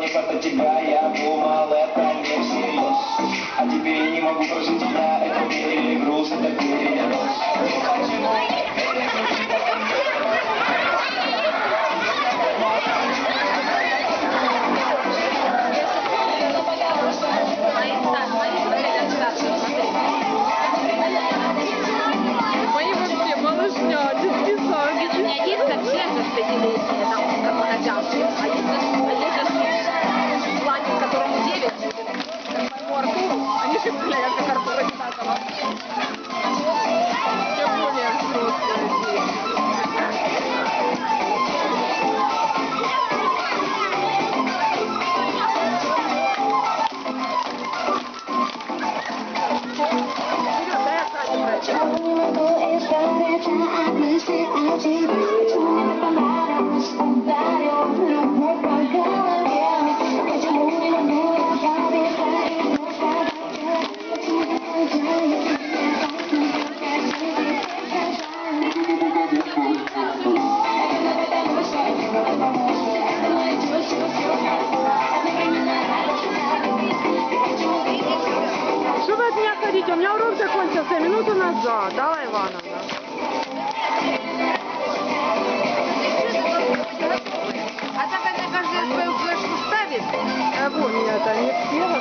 не как-то тебя Я думал, это не всерьез А теперь не могу прожить тебя Это перегруз, это перенос Почему? Малышня, детский садик. Нет, у меня есть концерт в Пятилетие, там, как он. 怎么故意放大那些垃圾？Меня хотите? У меня урок закончился минуту назад. Алла Ивановна. А так она каждый свою флешку ставит. А вот все готовят каждый день раз.